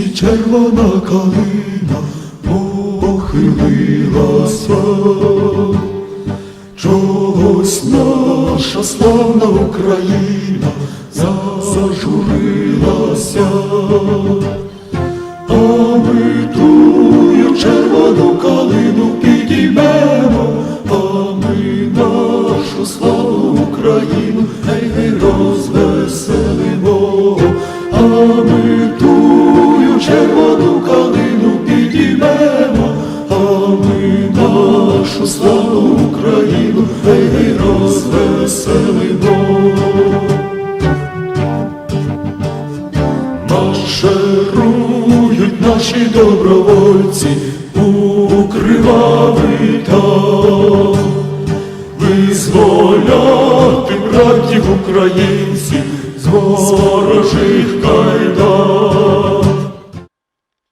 червона калина похилилася, чогось наша славна Україна зажурилася, а ми тую червону калину підіймемо, а ми нашу славу Україну, гей, розвеселимо, а ми нашу славу Україну, гей, гей, розвеселимо. Марширують наші добровольці у кривавий там, визволяти братів українців з ворожих